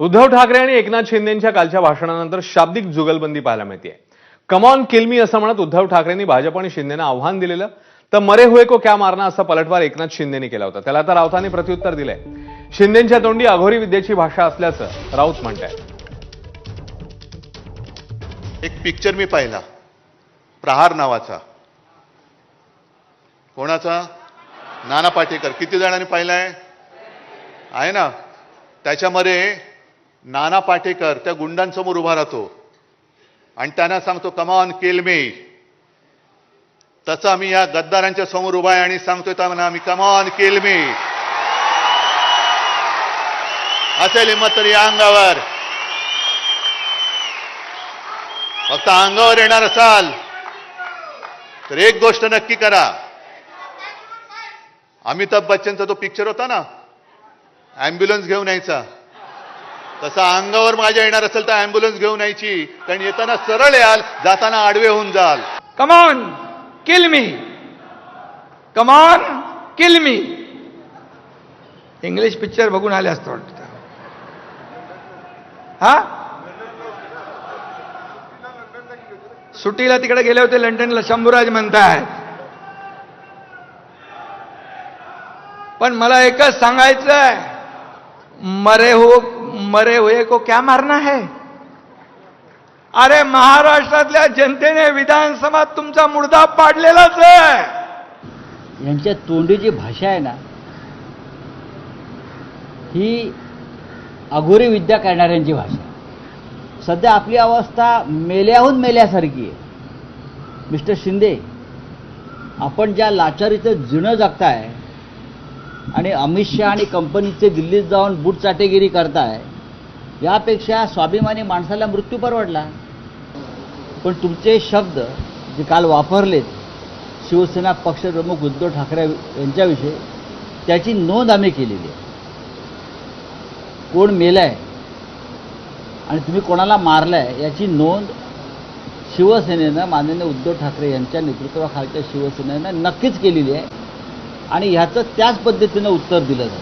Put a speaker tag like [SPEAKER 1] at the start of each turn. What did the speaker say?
[SPEAKER 1] उद्धव ठाकरे आणि एकनाथ शिंदेच्या कालच्या भाषणानंतर शाब्दिक जुगलबंदी पाहायला मिळते कमॉन किलमी असं म्हणत उद्धव ठाकरेंनी भाजप आणि शिंदेना आव्हान दिलेलं. तर मरे हुए को क्या मारना असा पलटवार एकनाथ शिंदेनी केला होता. त्याला आता राऊतांनी प्रत्युत्तर दिलंय. शिंदेच्या तोंडी अघोरी विद्येची भाषा असल्याचं राऊत म्हणतायत.
[SPEAKER 2] एक पिक्चर मी पाहिला. प्रहार नावाचा. कोणाचा? नाना पाटेकर. किती जणांनी पाहिलाय? आहे ना? त्याच्यामध्ये नाना पाटेकर त्या गुंडांसमोर उभा राहतो. आणि त्यांना सांगतो कमान केल मे तसं आम्ही या गद्दारांच्या समोर उभा आहे आणि सांगतोय त्यांना आम्ही कमान केल मे असेल हिंमत तरी या अंगावर. फक्त अंगावर येणार असाल तर एक गोष्ट नक्की करा. अमिताभ बच्चनचा तो पिक्चर होता ना ॲम्ब्युलन्स घेऊन यायचा. तसा अंगावर माझ्या येणार असेल तर अँब्युलन्स घेऊन यायची. कारण येताना सरळ याल जाताना आडवे होऊन जाल.
[SPEAKER 3] Come on kill me come on kill me English picture बघून आले असतं वाटतं. हा? सुट्टीला तिकडे गेले होते लंडनला शंभूराज म्हणताय पण मला एकच सांगायचंय. मरे हो मरे हुए को क्या मारना है? अरे महाराष्ट्रातल्या जनतेने विधानसभात तुमचा मुर्दा पाडलेलाच आहे.
[SPEAKER 4] यांच्या तोंडी जी भाषा आहे ना ही अघोरी विद्या करणाऱ्यांची भाषा सध्या आपली अवस्था मेल्याहून मेल्यासारखी आहे. मिस्टर शिंदे आपण ज्या लाचारीचं जुनं जगताय आणि अमित शहा आणि कंपनीचे दिल्लीत जाऊन बूट चाटेगिरी करताय यापेक्षा स्वाभिमानी माणसाला मृत्यू परवडला. पण तुमचे शब्द जे काल वापरलेत शिवसेना पक्षप्रमुख उद्धव ठाकरे यांच्याविषयी त्याची नोंद आम्ही केलेली आहे. कोण मेलाय आणि तुम्ही कोणाला मारलाय याची नोंद शिवसेनेनं माननीय उद्धव ठाकरे यांच्या नेतृत्वाखालच्या शिवसेनेनं नक्कीच केलेली आहे. आणि ह्याचं त्याच पद्धतीनं उत्तर दिलं जातं.